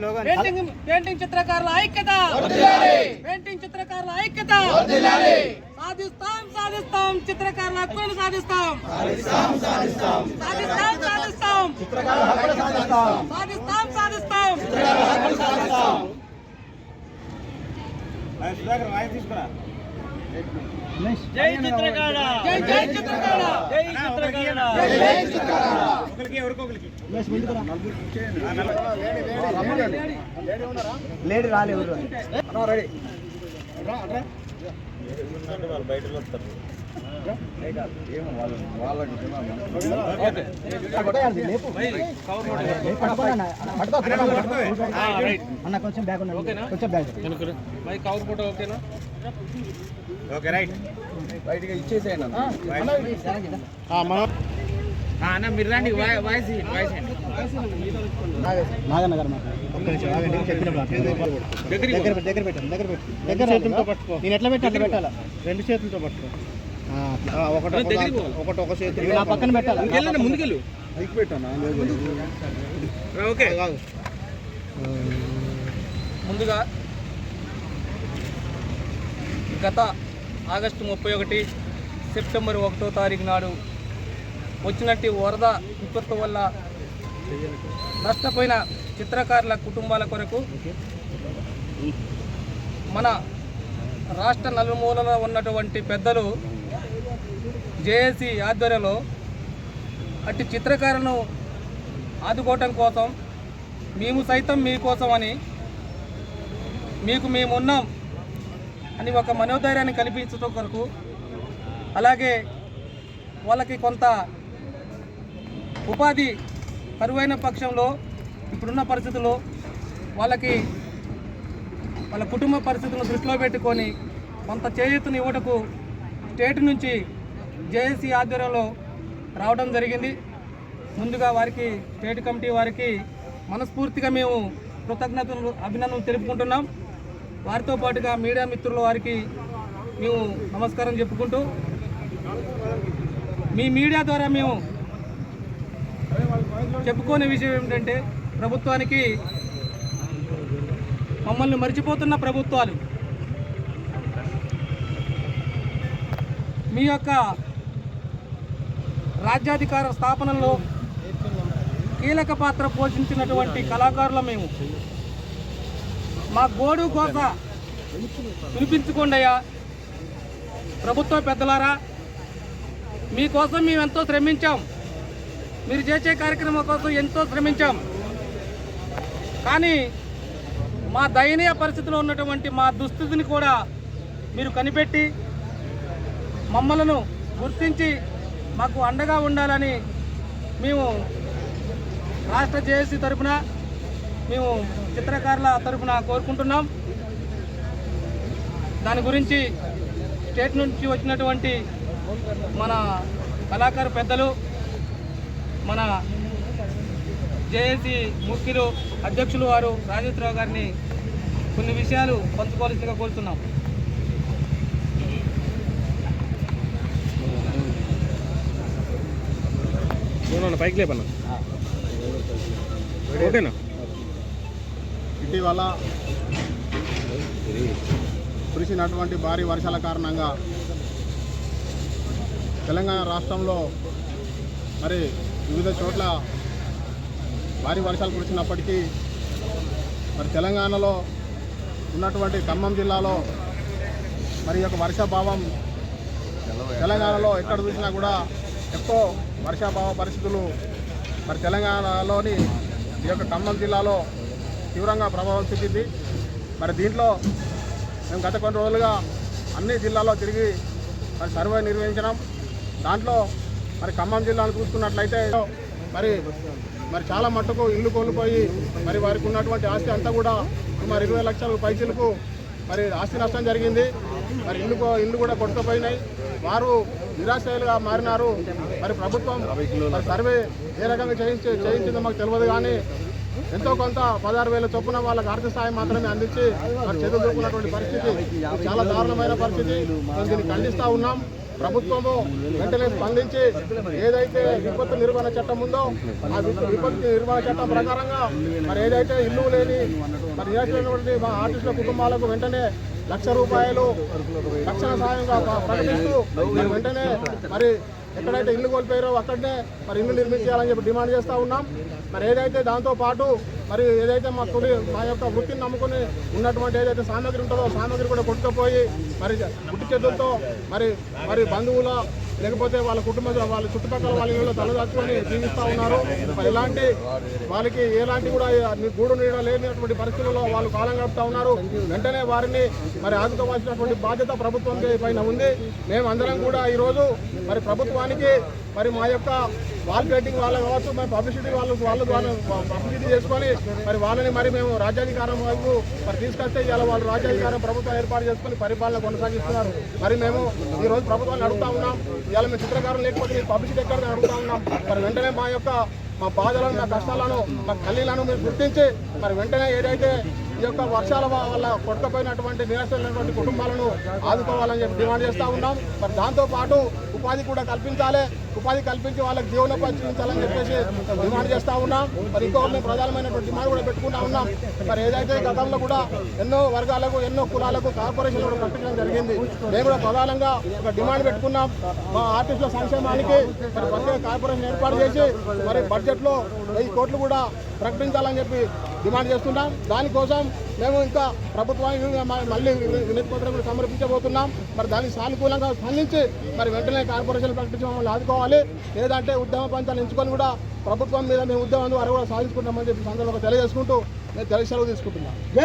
Slogan. Painting painting చిత్రకారుల ఐక్యత. Painting చిత్రకారుల ఐక్యత. సాధిస్తాం సాధిస్తాం. చిత్రకారుల హక్కులను సాధిస్తాం. సాధిస్తాం సాధిస్తాం. సాధిస్తాం సాధిస్తాం. వాయిస్ తీసుకురా. జై ఒకరికి ఒకరికి. లేడీ రాలే ఎవరు? రెడీ. వాళ్ళు బయట వస్తారు. అన్న కొంచెం బ్యాగ్ కొంచెం బ్యాగ్. Okay right. బయటగా ఇచ్చేసేయండి అన్న. మీరు రండి వాయిస్ వాయిస్ నాగన్న గారు ఒక్క నిమిషం ఆగండి చెప్పినప్పుడు దగ్గర పెట్టు, దగ్గర పెట్టండి దగ్గర పెట్టు. దగ్గర చేతులతో పట్టుకో. నేను ఎట్లా పెట్టి అట్లా పెట్టాలా? రెండు చేతులతో పట్టుకో. ఒకటి ఒకటి ఒక చేతి నా పక్కన పెట్టాలి? ముందుకెళ్ళు పైకి పెట్టానా? ఓకే. ముందుగా. గత ఆగస్టు ముప్పై ఒకటి సెప్టెంబర్ ఒకటో తారీఖు నాడు వచ్చినట్టు వరద విపత్తు వల్ల నష్టపోయిన చిత్రకారుల కుటుంబాల కొరకు మన రాష్ట్ర నలుమూలలో ఉన్నటువంటి పెద్దలు జేఏసీ ఆధ్వర్యంలో అట్టి చిత్రకారులను ఆదుకోవటం కోసం మేము సైతం మీకోసం అని మీకు మేమున్నాం. అని ఒక మనోధైర్యాన్ని కల్పించడం కొరకు అలాగే వాళ్ళకి కొంత ఉపాధి కరువైన పక్షంలో ఇప్పుడున్న పరిస్థితుల్లో వాళ్ళకి వాళ్ళ కుటుంబ పరిస్థితులను దృష్టిలో పెట్టుకొని కొంత చేయూతను ఇవ్వటకు స్టేట్ నుంచి జేఏసీ ఆధ్వర్యంలో రావడం జరిగింది. ముందుగా వారికి స్టేట్ కమిటీ వారికి మనస్ఫూర్తిగా మేము కృతజ్ఞతలు అభినందనలు తెలుపుకుంటున్నాం. వారితో పాటుగా మీడియా మిత్రుల వారికి మేము నమస్కారం చెప్పుకుంటూ మీ మీడియా ద్వారా మేము చెప్పుకునే విషయం ఏమిటంటే ప్రభుత్వానికి మమ్మల్ని మర్చిపోతున్న ప్రభుత్వాలు. మీ యొక్క రాజ్యాధికార స్థాపనలో కీలక పాత్ర పోషించినటువంటి కళాకారులు మేము. మా గోడు కోస. వినిపించుకోండి అయ్యా ప్రభుత్వ పెద్దలారా మీకోసం మేము ఎంతో శ్రమించాం. మీరు చేసే కార్యక్రమం కోసం ఎంతో శ్రమించాం. కానీ మా దయనీయ పరిస్థితిలో ఉన్నటువంటి మా దుస్థితిని కూడా మీరు కనిపెట్టి మమ్మలను గుర్తించి మాకు అండగా ఉండాలని మేము రాష్ట్ర జేఏసీ తరఫున మేము చిత్రకారుల తరఫున కోరుకుంటున్నాం. దాని గురించి స్టేట్ నుంచి వచ్చినటువంటి మన కళాకారు పెద్దలు మన జేఏసీ ముఖ్యులు అధ్యక్షులు వారు రాజేశ్వరరావు గారిని కొన్ని విషయాలు పంచుకోవాల్సిందిగా కోరుతున్నాం. పైకి లేపన్నా ఓకేనా? ఇటీవల కురిసినటువంటి భారీ వర్షాల కారణంగా తెలంగాణ రాష్ట్రంలో మరి వివిధ చోట్ల భారీ వర్షాలు కురిసినప్పటికీ మరి తెలంగాణలో ఉన్నటువంటి ఖమ్మం జిల్లాలో మరి యొక్క వర్షాభావం తెలంగాణలో ఎక్కడ చూసినా కూడా ఎక్కువ వర్షాభావ పరిస్థితులు మరి తెలంగాణలోని ఈ యొక్క ఖమ్మం జిల్లాలో తీవ్రంగా ప్రభావం చూపింది. మరి దీంట్లో మేము గత కొన్ని రోజులుగా అన్ని జిల్లాల్లో తిరిగి మరి సర్వే నిర్వహించడం దాంట్లో మరి ఖమ్మం జిల్లాను చూసుకున్నట్లయితే మరి మరి చాలా మట్టుకు ఇల్లు కోల్పోయి మరి వారికి ఉన్నటువంటి ఆస్తి అంతా కూడా మరి ఇరవై లక్షల పైసలకు మరి ఆస్తి నష్టం జరిగింది. మరి ఇల్లు ఇల్లు కూడా కొట్టుకుపోయినాయి. వారు నిరాశ్రయులుగా మారినారు. మరి ప్రభుత్వం మరి సర్వే ఏ రకంగా చేయించి చేయించిందో మాకు తెలియదు కానీ ఎంతో కొంత పదహారు వేల చొప్పున వాళ్ళకి ఆర్థిక సాయం మాత్రమే అందించి చేతులు దొరుకున్నటువంటి పరిస్థితి చాలా దారుణమైన పరిస్థితి. దీన్ని ఖండిస్తూ ఉన్నాం. ప్రభుత్వము వెంటనే స్పందించి ఏదైతే విపత్తు నిర్వహణ చట్టం ఉందో ఆ విపత్తు నిర్వహణ చట్టం ప్రకారంగా మరి ఏదైతే ఇల్లు లేని మరి నిరాశ్రమైనటువంటి మా ఆర్టిస్టుల కుటుంబాలకు వెంటనే లక్ష రూపాయలు రక్షణ సాయంగా ప్రకటిస్తూ మరి వెంటనే మరి ఎక్కడైతే ఇల్లు కోల్పోయారో అక్కడనే మరి ఇల్లు నిర్మించాలని చెప్పి డిమాండ్ చేస్తూ ఉన్నాం. మరి ఏదైతే దాంతో పాటు మరి ఏదైతే మా తొలి మా యొక్క వృత్తిని నమ్ముకుని ఉన్నటువంటి ఏదైతే సామాగ్రి ఉంటుందో సామాగ్రి కూడా కొట్టుకుపోయి మరి గుట్టి చేతులతో మరి మరి బంధువుల లేకపోతే వాళ్ళ కుటుంబ వాళ్ళ చుట్టుపక్కల వాళ్ళ ఇళ్ళు తలదాచుకొని జీవిస్తూ ఉన్నారు. మరి ఇలాంటి వాళ్ళకి ఎలాంటి కూడా గూడు నీడ లేనటువంటి పరిస్థితుల్లో వాళ్ళు కాలం గడుపుతా ఉన్నారు. వెంటనే వారిని మరి ఆదుకోవాల్సినటువంటి బాధ్యత ప్రభుత్వం పైన ఉంది. మేమందరం కూడా ఈరోజు మరి ప్రభుత్వానికి మరి మా యొక్క వాల్ పెయింటింగ్ వాళ్ళ కావచ్చు మరి పబ్లిసిటీ వాళ్ళు వాళ్ళ ద్వారా పబ్లిసిటీ చేసుకొని మరి వాళ్ళని మరి మేము రాజ్యాధికారం వైపు మరి తీసుకొస్తే ఇలా వాళ్ళు రాజ్యాధికారం ప్రభుత్వం ఏర్పాటు చేసుకొని పరిపాలన కొనసాగిస్తున్నారు. మరి మేము ఈ రోజు ప్రభుత్వాన్ని అడుగుతా ఉన్నాం. ఇవాళ మేము చిత్రకారం లేకపోతే మీకు పబ్లిసిటీ ఎక్కడ అడుగుతా ఉన్నాం. మరి వెంటనే మా యొక్క మా బాధలను మా కష్టాలను మా కన్నీళ్ళను మీరు గుర్తించి మరి వెంటనే ఏదైతే ఈ యొక్క వర్షాల వల్ల కొట్టుకపోయినటువంటి నిరాశలైనటువంటి కుటుంబాలను ఆదుకోవాలని చెప్పి డిమాండ్ చేస్తూ ఉన్నాం. మరి దాంతో పాటు ఉపాధి కూడా కల్పించాలి. ఉపాధి కల్పించి వాళ్ళకి జీవనోపాధి చూపించాలని చెప్పేసి డిమాండ్ చేస్తూ ఉన్నాం. మరి ఇంకో మేము ప్రధానమైనటువంటి డిమాండ్ కూడా పెట్టుకుంటా ఉన్నాం. మరి ఏదైతే గతంలో కూడా ఎన్నో వర్గాలకు ఎన్నో కులాలకు కార్పొరేషన్ కూడా కల్పించడం జరిగింది. మేము కూడా ప్రధానంగా ఒక డిమాండ్ పెట్టుకున్నాం. మా ఆర్టిస్టుల సంక్షేమానికి మరి ప్రత్యేక కార్పొరేషన్ ఏర్పాటు చేసి మరి బడ్జెట్లో వెయ్యి కోట్లు కూడా ప్రకటించాలని చెప్పి డిమాండ్ చేస్తున్నాం. దానికోసం మేము ఇంకా ప్రభుత్వానికి మళ్ళీ వినతి పత్రం కూడా సమర్పించబోతున్నాం. మరి దానికి సానుకూలంగా స్పందించి మరి వెంటనే కార్పొరేషన్ ప్రకటించి మమ్మల్ని ఆదుకోవాలి. లేదంటే ఉద్యమ పంచాలు ఎంచుకొని కూడా ప్రభుత్వం మీద మేము ఉద్యమం ద్వారా కూడా సాధించుకుంటామని చెప్పి సందర్భంగా తెలియజేసుకుంటూ నేను తెలిసి సెలవు తీసుకుంటున్నాం